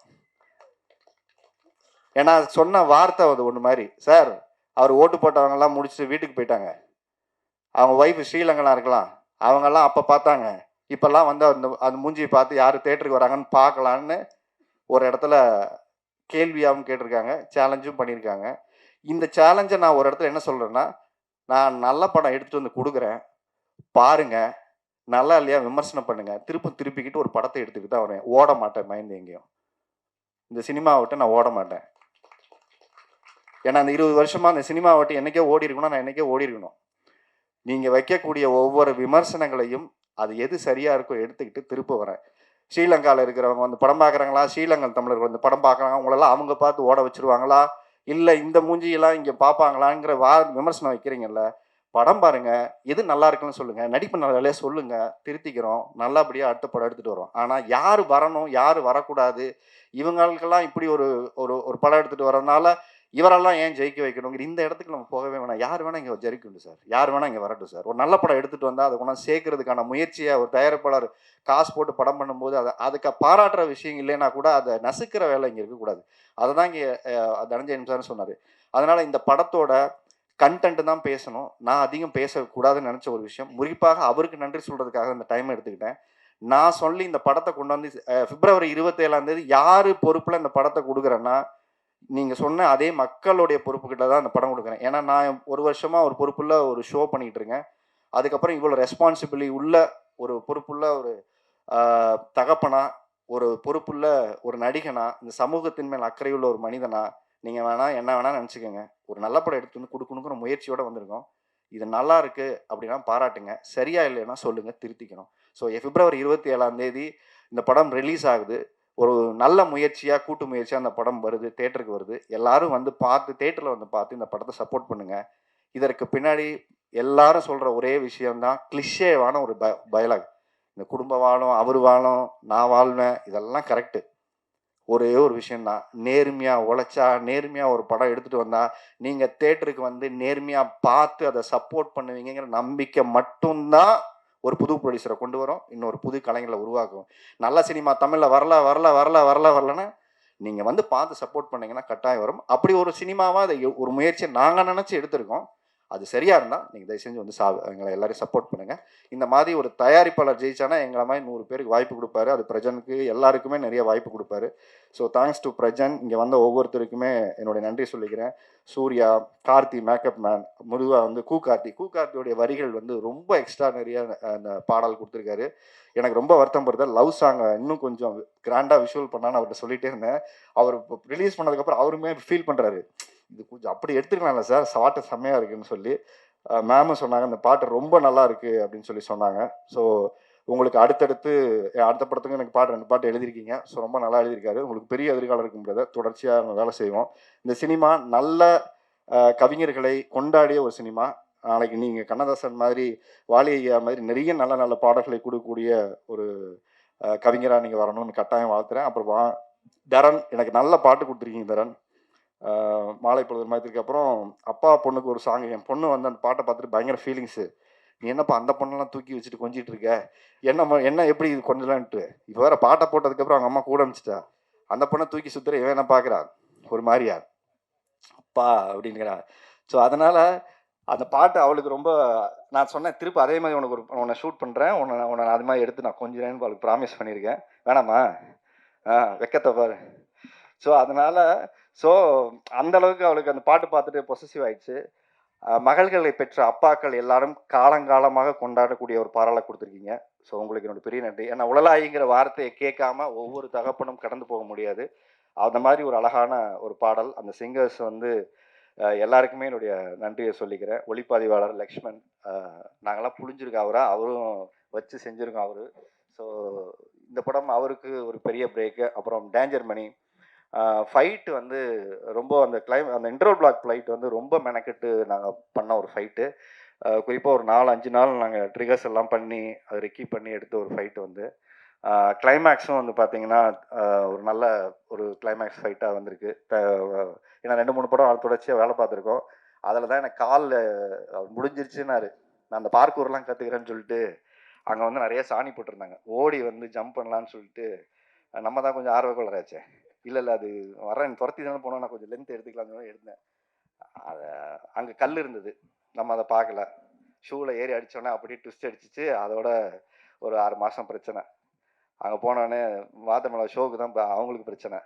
ஏன்னா சொன்ன வார்த்தை அது ஒன்று மாதிரி. சார் அவர் ஓட்டு போட்டவங்கெல்லாம் முடிச்சுட்டு வீட்டுக்கு போயிட்டாங்க. அவங்க ஒய்ஃப் ஸ்ரீலங்கனா இருக்கலாம். அவங்கெல்லாம் அப்போ பார்த்தாங்க. இப்போல்லாம் வந்து அந்த அந்த மூஞ்சியை பார்த்து யார் தேட்டருக்கு வராங்கன்னு பார்க்கலான்னு ஒரு இடத்துல கேள்வியாகவும் கேட்டிருக்காங்க. சேலஞ்சும் பண்ணியிருக்காங்க. இந்த சேலஞ்சை நான் ஒரு இடத்துல என்ன சொல்கிறேன்னா நான் நல்ல படம் எடுத்துகிட்டு வந்து கொடுக்குறேன். பாருங்கள் நல்லா இல்லையா? விமர்சனம் பண்ணுங்க. திருப்பி திருப்பிக்கிட்டு ஒரு படத்தை எடுத்துக்கிட்டு தான் வரேன். ஓட மாட்டேன் மைண்ட் எங்கேயும். இந்த சினிமாவை விட்டு நான் ஓட மாட்டேன். ஏன்னா அந்த இருபது வருஷமா அந்த சினிமா வட்டி என்னைக்கே ஓடி இருக்கணும் நான் என்றைக்கே ஓடி இருக்கணும். நீங்கள் வைக்கக்கூடிய ஒவ்வொரு விமர்சனங்களையும் அது எது சரியாக இருக்கோ எடுத்துக்கிட்டு திருப்ப வரேன் ஸ்ரீலங்காவில் இருக்கிறவங்க வந்து படம் பார்க்குறாங்களா? ஸ்ரீலங்கன் தமிழர்கள் வந்து படம் பார்க்குறாங்க. அவங்களெல்லாம் அவங்க பார்த்து ஓட வச்சிருவாங்களா? இல்லை இந்த மூஞ்சியெல்லாம் இங்கே பார்ப்பாங்களாங்கிற வா விமர்சனம் வைக்கிறீங்கல்ல படம் பாருங்கள் எது நல்லா இருக்குன்னு சொல்லுங்க. நடிப்பு நல்ல சொல்லுங்க. திருத்திக்கிறோம். நல்லபடியாக அடுத்த படம் எடுத்துகிட்டு வரோம் ஆனால் யார் வரணும்? யார் வரக்கூடாது? இவங்களுக்கெல்லாம் இப்படி ஒரு ஒரு ஒரு படம் எடுத்துகிட்டு வரதுனால இவரெல்லாம் ஏன் ஜெயிக்க வைக்கணுங்கிற இந்த இடத்துக்கு நம்ம போகவே வேணாம். யார் வேணால் இங்கே ஜெயிக்கணும் சார். யார் வேணால் இங்கே வரட்டும் சார். ஒரு நல்ல படம் எடுத்துகிட்டு வந்தால் அதை கொண்டாந்து சேர்க்கறதுக்கான முயற்சியை ஒரு தயாரிப்பாளர் காசு போட்டு படம் பண்ணும்போது அதை அதுக்கு பாராட்டுற விஷயம் இல்லைன்னா கூட அதை நசுக்கிற வேலை இங்கே இருக்கக்கூடாது. அதை தான் இங்கே தனஞ்சயன் சார்னு சொன்னார். அதனால் இந்த படத்தோட கண்டென்ட் தான் பேசணும். நான் அதிகம் பேசக்கூடாதுன்னு நினச்ச ஒரு விஷயம். குறிப்பாக அவருக்கு நன்றி சொல்கிறதுக்காக இந்த டைம் எடுத்துக்கிட்டேன். நான் சொல்லி இந்த படத்தை கொண்டு வந்து பிப்ரவரி இருபத்தேழாம் தேதி யார் பொறுப்பில் இந்த படத்தை கொடுக்குறேன்னா நீங்கள் சொன்ன அதே மக்களுடைய பொறுப்புக்கிட்ட தான் அந்த படம் கொடுக்குறேன். ஏன்னா நான் ஒரு வருஷமாக ஒரு பொறுப்புள்ள ஒரு ஷோ பண்ணிகிட்டு இருக்கேன். அதுக்கப்புறம் இவ்வளோ ரெஸ்பான்சிபிலிட்டி உள்ள ஒரு பொறுப்புள்ள ஒரு தகப்பனா ஒரு பொறுப்புள்ள ஒரு நடிகனா இந்த சமூகத்தின் மேல் அக்கறையுள்ள ஒரு மனிதனா நீங்கள் வேணால் என்ன வேணால் நினச்சிக்கோங்க. ஒரு நல்ல படம் எடுத்து வந்து கொடுக்கணுங்கிற முயற்சியோடு வந்திருக்கோம். இது நல்லா இருக்கு அப்படின்னா பாராட்டுங்க. சரியா இல்லைன்னா சொல்லுங்கள் திருத்திக்கணும். ஸோ பிப்ரவரி இருபத்தி ஏழாம் தேதி இந்த படம் ரிலீஸ் ஆகுது. ஒரு நல்ல முயற்சியாக கூட்டு முயற்சியாக அந்த படம் வருது தேட்டருக்கு வருது. எல்லாரும் வந்து பார்த்து தேட்டரில் வந்து பார்த்து இந்த படத்தை சப்போர்ட் பண்ணுங்கள் இதற்கு பின்னாடி எல்லாரும் சொல்கிற ஒரே விஷயம்தான் கிளிஷேவான ஒரு ப பயலாக் இந்த குடும்ப வாழும் அவர் வாழும் நான் வாழ்வேன் இதெல்லாம் கரெக்டு ஒரே ஒரு விஷயம்தான். நேர்மையாக உழைச்சா நேர்மையாக ஒரு படம் எடுத்துகிட்டு வந்தால் நீங்கள் தேட்டருக்கு வந்து நேர்மையாக பார்த்து அதை சப்போர்ட் பண்ணுவீங்கிற நம்பிக்கை மட்டும்தான் ஒரு புது ப்ரொடியூசரை கொண்டு வரோம். இன்னொரு புது கலைஞர்களை உருவாக்கும் நல்ல சினிமா தமிழில் வரல வரல வரல வரல வரலன்னு நீங்கள் வந்து பார்த்து சப்போர்ட் பண்ணீங்கன்னா கட்டாயம் வரும். அப்படி ஒரு சினிமாவாக அதை ஒரு முயற்சியை நாங்கள் நினச்சி எடுத்திருக்கோம். அது சரியாக இருந்தால் நீங்கள் தயவு செஞ்சு வந்து சா எங்களை எல்லாரையும் சப்போர்ட் பண்ணுங்கள் இந்த மாதிரி ஒரு தயாரிப்பாளர் ஜெயிச்சானா எங்களை மாதிரி நூறு பேருக்கு வாய்ப்பு கொடுப்பாரு. அது பிரஜனுக்கு எல்லாருக்குமே நிறைய வாய்ப்பு கொடுப்பாரு. ஸோ தேங்க்ஸ் டு பிரஜன் இங்கே வந்த ஒவ்வொருத்தருக்குமே என்னுடைய நன்றி சொல்லிக்கிறேன். சூர்யா கார்த்தி மேக்கப் மேன் முருகா வந்து கூ கார்த்தி கூ கார்த்தியோடைய வரிகள் வந்து ரொம்ப எக்ஸ்ட்ரா நிறைய அந்த பாடல் கொடுத்துருக்காரு. எனக்கு ரொம்ப வருத்தம் படுது. லவ் சாங்கை இன்னும் கொஞ்சம் கிராண்டாக விஷுவல் பண்ணான்னு அவர்கிட்ட சொல்லிகிட்டே இருந்தேன். அவர் ரிலீஸ் பண்ணதுக்கப்புறம் அவருமே ஃபீல் பண்ணுறாரு இது கொஞ்சம் அப்படி எடுத்துக்கலாம்ல சார். பாட்டு செம்மையாக இருக்குன்னு சொல்லி. மேமும் சொன்னாங்க அந்த பாட்டு ரொம்ப நல்லா இருக்கு அப்படின்னு சொல்லி சொன்னாங்க. ஸோ உங்களுக்கு அடுத்தடுத்து அடுத்த படத்துக்கு எனக்கு பாட்டு ரெண்டு பாட்டு எழுதியிருக்கீங்க. ஸோ ரொம்ப நல்லா எழுதியிருக்காரு. உங்களுக்கு பெரிய எதிர்காலம் இருக்கும் தொடர்ச்சியாக நம்ம வேலை செய்வோம். இந்த சினிமா நல்ல கவிஞர்களை கொண்டாடிய ஒரு சினிமா. நாளைக்கு நீங்கள் கண்ணதாசன் மாதிரி வாலி ஐயா மாதிரி நிறைய நல்ல நல்ல பாடல்களை கொடுக்கக்கூடிய ஒரு கவிஞராக நீங்கள் வரணும்னு கட்டாயம் வாழ்த்துறேன். அப்புறம் வா தரன் எனக்கு நல்ல பாட்டு கொடுத்துருக்கீங்க தரன். மாலை பொழுது மாதத்துக்கு அப்புறம் அப்பா பொண்ணுக்கு ஒரு சாங் என் பொண்ணு வந்து அந்த பாட்டை பார்த்துட்டு பயங்கர ஃபீலிங்ஸு நீ என்னப்பா அந்த பொண்ணெல்லாம் தூக்கி வச்சுட்டு கொஞ்சிட்டு இருக்க? என்ன என்ன எப்படி இது கொஞ்சலான்ட்டு? இப்போ வேற பாட்டை போட்டதுக்கப்புறம் அவங்க அம்மா கூட அனுப்பிச்சிட்டா அந்த பொண்ணை தூக்கி சுத்துற இவன் என்ன பார்க்குறா? ஒரு மாதிரியா? அப்பா அப்படிங்கிறா ஸோ அதனால் அந்த பாட்டு அவளுக்கு ரொம்ப நான் சொன்னேன் திருப்பி அதே மாதிரி உனக்கு ஒரு உன்னை ஷூட் பண்ணுறேன் உன்னை உன்னை அது மாதிரி எடுத்து நான் கொஞ்சிறேன்னு அவளுக்கு ப்ராமிஸ் பண்ணியிருக்கேன். வேணாமா? ஆ வெக்கத்தை பாரு. ஸோ அதனால் ஸோ அந்த அளவுக்கு அவளுக்கு அந்த பாட்டு பார்த்துட்டு பொசசிவ் ஆயிடுச்சு. மகள்களை பெற்ற அப்பாக்கள் எல்லாரும் காலங்காலமாக கொண்டாடக்கூடிய ஒரு பாராளை கொடுத்துருக்கீங்க. ஸோ உங்களுக்கு என்னோட பெரிய நன்றி. ஏன்னா உளலாயிங்கிற வார்த்தையை கேட்காம ஒவ்வொரு தகப்பனும் கடந்து போக முடியாது. அந்த மாதிரி ஒரு அழகான ஒரு பாடல். அந்த சிங்கர்ஸ் வந்து எல்லாருக்குமே என்னுடைய நன்றியை சொல்லிக்கிறேன். ஒளிப்பதிவாளர் லக்ஷ்மண் நாங்களாம் நாங்கெல்லாம் புளிஞ்சிருக்கோம் அவரை? அவரும் வச்சு செஞ்சுருக்கோம் அவரு. ஸோ இந்த படம் அவருக்கு ஒரு பெரிய பிரேக்கு அப்புறம் டேஞ்சர் மணி ஃபைட்டு வந்து ரொம்ப அந்த கிளைம் அந்த இன்டர்வல் பிளாக் ஃப்ளைட் வந்து ரொம்ப மெனக்கெட்டு நாங்கள் பண்ண ஒரு ஃபைட்டு குறிப்பாக ஒரு நாலு அஞ்சு நாள் நாங்கள் ட்ரிகர்ஸ் எல்லாம் பண்ணி அதை ரெக்கி பண்ணி எடுத்த ஒரு ஃபைட்டு வந்து. கிளைமேக்ஸும் வந்து பார்த்தீங்கன்னா ஒரு நல்ல ஒரு கிளைமேக்ஸ் ஃபைட்டாக வந்திருக்கு. ஏன்னா ரெண்டு மூணு படம் தொடர்ச்சியாக வேலை பார்த்துருக்கோம். அதில் தான் எனக்கு காலில் முடிஞ்சிருச்சுன்னாரு. நான் அந்த பார்க்கூர்லாம் கற்றுக்கிறேன்னு சொல்லிட்டு அங்கே வந்து நிறைய சாணி போட்டிருந்தாங்க. ஓடி வந்து ஜம்ப் பண்ணலான்னு சொல்லிட்டு நம்ம தான் கொஞ்சம் ஆர்வக்குள்ளராச்சே இல்லை இல்லை அது வரேன் துரத்தி தானே போனால் நான் கொஞ்சம் லென்த் எடுத்துக்கலாம்னு எடுத்தேன். அதை அங்கே கல் இருந்தது. நம்ம அதை பார்க்கல. ஷூவில் ஏறி அடித்தோடனே அப்படியே ட்விஸ்ட் அடிச்சிச்சு. அதோட ஒரு ஆறு மாதம் பிரச்சனை. அங்கே போனோடனே வாத்தமலை ஷோவுக்கு தான் அவங்களுக்கு பிரச்சனை.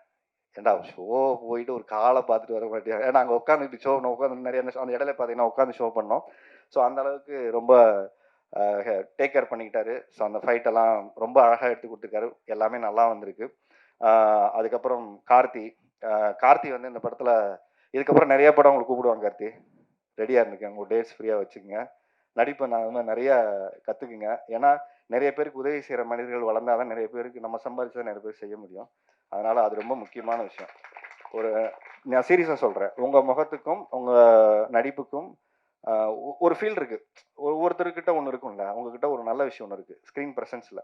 ஏண்டா ஷோ போயிட்டு ஒரு காலை பார்த்துட்டு வர மாட்டேன் ஏன்னா அங்கே உட்காந்துட்டு ஷோ நான் உட்காந்து நிறைய அந்த இடையில பார்த்தீங்கன்னா உட்காந்து ஷோ பண்ணோம். ஸோ அந்த அளவுக்கு ரொம்ப டேக் கேர் பண்ணிக்கிட்டாரு. ஸோ அந்த ஃபைட்டெல்லாம் ரொம்ப அழகாக எடுத்து கொடுத்துருக்காரு. எல்லாமே நல்லா வந்திருக்கு. அதுக்கப்புறம் கார்த்தி. கார்த்தி வந்து இந்த படத்தில் இதுக்கப்புறம் நிறைய படம் உங்களுக்கு கூப்பிடுவாங்க கார்த்தி. ரெடியாக இருந்துங்க உங்கள் டேட்ஸ் ஃப்ரீயாக வச்சுக்கோங்க. நடிப்பை நான் வந்து நிறைய கற்றுக்குங்க ஏன்னா நிறைய பேருக்கு உதவி செய்கிற மனிதர்கள் வளர்ந்தாதான் தான் நிறைய பேருக்கு நம்ம சம்பாதிச்சதை நிறைய பேர் செய்ய முடியும். அதனால் அது ரொம்ப முக்கியமான விஷயம். ஒரு நான் சீரியஸாக சொல்கிறேன் உங்கள் முகத்துக்கும் உங்கள் நடிப்புக்கும் ஒ- ஒரு ஃபீல் இருக்குது ஒவ்வொருத்தருக்கிட்ட ஒன்று இருக்கும்ல உங்ககிட்ட ஒரு நல்ல விஷயம் ஒன்று இருக்குது ஸ்க்ரீன் ப்ரெசன்ஸில்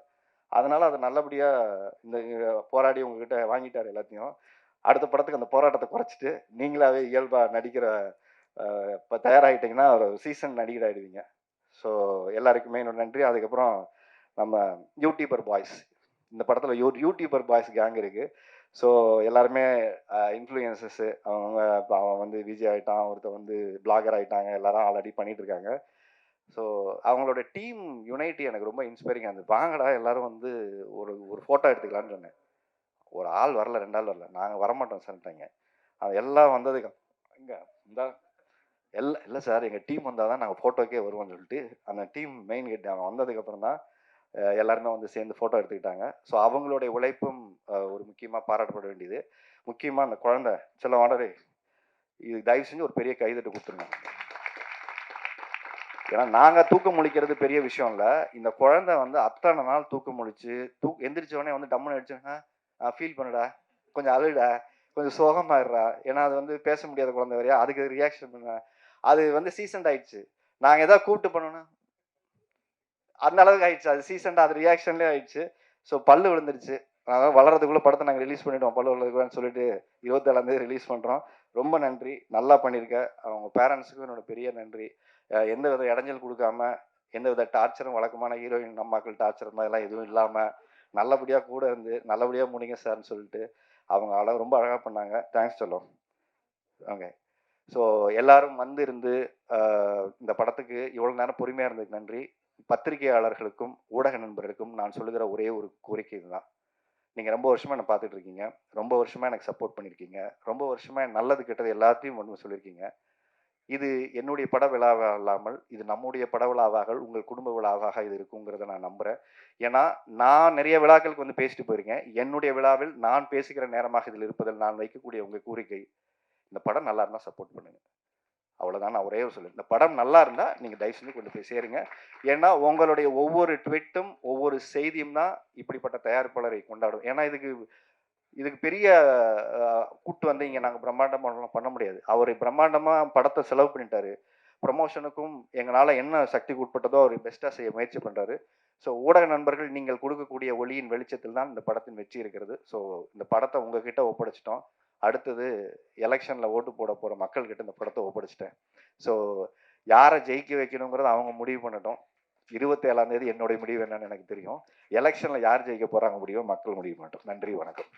அதனால் அதை நல்லபடியாக இந்த போராடி உங்ககிட்ட வாங்கிட்டார் எல்லாத்தையும். அடுத்த படத்துக்கு அந்த போராட்டத்தை குறைச்சிட்டு நீங்களாவே இயல்பாக நடிக்கிற இப்போ தயாராகிட்டீங்கன்னா ஒரு சீசன் நடிகர் ஆகிடுவீங்க ஸோ எல்லாருக்குமே என்னோட நன்றி. அதுக்கப்புறம் நம்ம யூடியூபர் பாய்ஸ் இந்த படத்தில் யூ யூடியூபர் பாய்ஸ் கேங் இருக்குது ஸோ எல்லாருமே இன்ஃப்ளூயன்சஸ்ஸு அவங்க இப்போ அவன் வந்து விஜய் ஆகிட்டான் ஒருத்தர் வந்து பிளாகர் ஆகிட்டாங்க எல்லாரும் ஆல்ரெடி பண்ணிகிட்டு இருக்காங்க. ஸோ அவங்களோட டீம் யுனைட்டி எனக்கு ரொம்ப இன்ஸ்பைரிங்காக இருந்தது. வாங்கடா எல்லாரும் வந்து ஒரு ஒரு ஃபோட்டோ எடுத்துக்கலான்னு சொன்னேன். ஒரு ஆள் வரல ரெண்டு ஆள் வரல. நாங்கள் வரமாட்டோம் சொல்லிட்டாங்க அது எல்லாம் வந்ததுக்கு இங்கே இந்த. எல்லாம் இல்லை சார் எங்கள் டீம் வந்தால் தான் நாங்கள் ஃபோட்டோக்கே வருவோம்னு சொல்லிட்டு அந்த டீம் மெயின் கேட் அவன் வந்ததுக்கப்புறம் தான் எல்லாருமே வந்து சேர்ந்து ஃபோட்டோ எடுத்துக்கிட்டாங்க. ஸோ அவங்களுடைய உழைப்பும் ஒரு முக்கியமாக பாராட்டப்பட வேண்டியது. முக்கியமாக அந்த குழந்தை சில வாடரே இது தயவு செஞ்சு ஒரு பெரிய கைதட்டு கொடுத்துருங்க. ஏன்னா நாங்கள் தூக்கம் முழிக்கிறது பெரிய விஷயம் இல்லை. இந்த குழந்தை வந்து அத்தனை நாள் தூக்கம் முழிச்சு தூ எந்திரிச்ச உடனே வந்து டம்முன்னு அடிச்சுன்னா ஃபீல் பண்ணுடா. கொஞ்சம் அழுடா. கொஞ்சம் சோகமாயிடுறா. ஏன்னா அது வந்து பேச முடியாத குழந்தை வரையா அதுக்கு ரியாக்ஷன் பண்ண அது வந்து சீசன்ட் ஆயிடுச்சு. நாங்கள் எதாவது கூப்பிட்டு பண்ணோன்னா அந்த அளவுக்கு ஆயிடுச்சு. அது சீசன்ட் அது ரியாக்ஷன்லேயே ஆயிடுச்சு. ஸோ பல்லு விழுந்துருச்சு. அதனால் வளர்றதுக்குள்ளே படத்தை நாங்கள் ரிலீஸ் பண்ணிவிடுவோம் பல்லு விழுதுக்குள்ளன்னு சொல்லிட்டு இருபத்தேழாந்தேதி ரிலீஸ் பண்ணுறோம் ரொம்ப நன்றி. நல்லா பண்ணியிருக்க. அவங்க பேரண்ட்ஸுக்கும் என்னோட பெரிய நன்றி. எந்த வித இடைஞ்சல் கொடுக்காம எந்த வித டார்ச்சரும் வழக்கமான ஹீரோயின் அம்மாக்கள் டார்ச்சர் மாதிரிலாம் எதுவும் இல்லாமல் நல்லபடியாக கூட இருந்து நல்லபடியாக முடிங்க சார்னு சொல்லிட்டு அவங்க அழ ரொம்ப அழகாக பண்ணாங்க. தேங்க்ஸ் சொல்லும். ஓகே ஸோ எல்லாரும் வந்து இருந்து இந்த படத்துக்கு இவ்வளோ நேரம் பொறுமையாக இருந்ததுக்கு நன்றி. பத்திரிகையாளர்களுக்கும் ஊடக நண்பர்களுக்கும் நான் சொல்லுகிற ஒரே ஒரு கோரிக்கை இதுதான். நீங்கள் ரொம்ப வருஷமாக என்னை பார்த்துட்டு இருக்கீங்க. ரொம்ப வருஷமாக எனக்கு சப்போர்ட் பண்ணியிருக்கீங்க ரொம்ப வருஷமாக நல்லது கெட்டது எல்லாத்தையும் ஒன்று சொல்லியிருக்கீங்க இது என்னுடைய பட விழாவாக இல்லாமல் இது நம்முடைய பட விழாவாக உங்கள் குடும்ப விழாவாக இது இருக்குங்கிறத நான் நம்புகிறேன் ஏன்னா நான் நிறைய விழாக்களுக்கு வந்து பேசிட்டு போயிருக்கேன். என்னுடைய விழாவில் நான் பேசுகிற நேரமாக இதில் இருப்பதில் நான் வைக்கக்கூடிய உங்கள் கோரிக்கை இந்த படம் நல்லா இருந்தால் சப்போர்ட் பண்ணுங்க. அவ்வளோதான் நான் ஒரே சொல்லுவேன் இந்த படம் நல்லா இருந்தால் நீங்கள் தயவு செஞ்சு கொண்டு போய் சேருங்க. ஏன்னா உங்களுடைய ஒவ்வொரு ட்விட்டும் ஒவ்வொரு செய்தியும் தான் இப்படிப்பட்ட தயாரிப்பாளரை கொண்டாடும். ஏன்னா இதுக்கு இதுக்கு பெரிய கூட்டு வந்து இங்கே நாங்கள் பிரம்மாண்டமாக பண்ண முடியாது. அவர் பிரம்மாண்டமாக படத்தை செலவு பண்ணிட்டாரு. ப்ரமோஷனுக்கும் எங்களால் என்ன சக்திக்கு உட்பட்டதோ அவர் பெஸ்ட்டாக செய்ய முயற்சி பண்ணுறாரு ஸோ ஊடக நண்பர்கள் நீங்கள் கொடுக்கக்கூடிய ஒளியின் வெளிச்சத்தில் தான் இந்த படத்தின் வெற்றி இருக்கிறது. ஸோ இந்த படத்தை உங்ககிட்ட ஒப்படைச்சிட்டோம். அடுத்தது எலெக்ஷனில் ஓட்டு போட போகிற மக்கள்கிட்ட இந்த படத்தை ஒப்படைச்சிட்டேன். ஸோ யாரை ஜெயிக்க வைக்கணுங்கிறத அவங்க முடிவு பண்ணட்டும். இருபத்தேழாம் தேதி என்னுடைய முடிவு என்னன்னு எனக்கு தெரியும். எலெக்ஷனில் யார் ஜெயிக்க போகிறாங்க முடியும் மக்கள் முடிவு மாட்டோம் நன்றி வணக்கம்.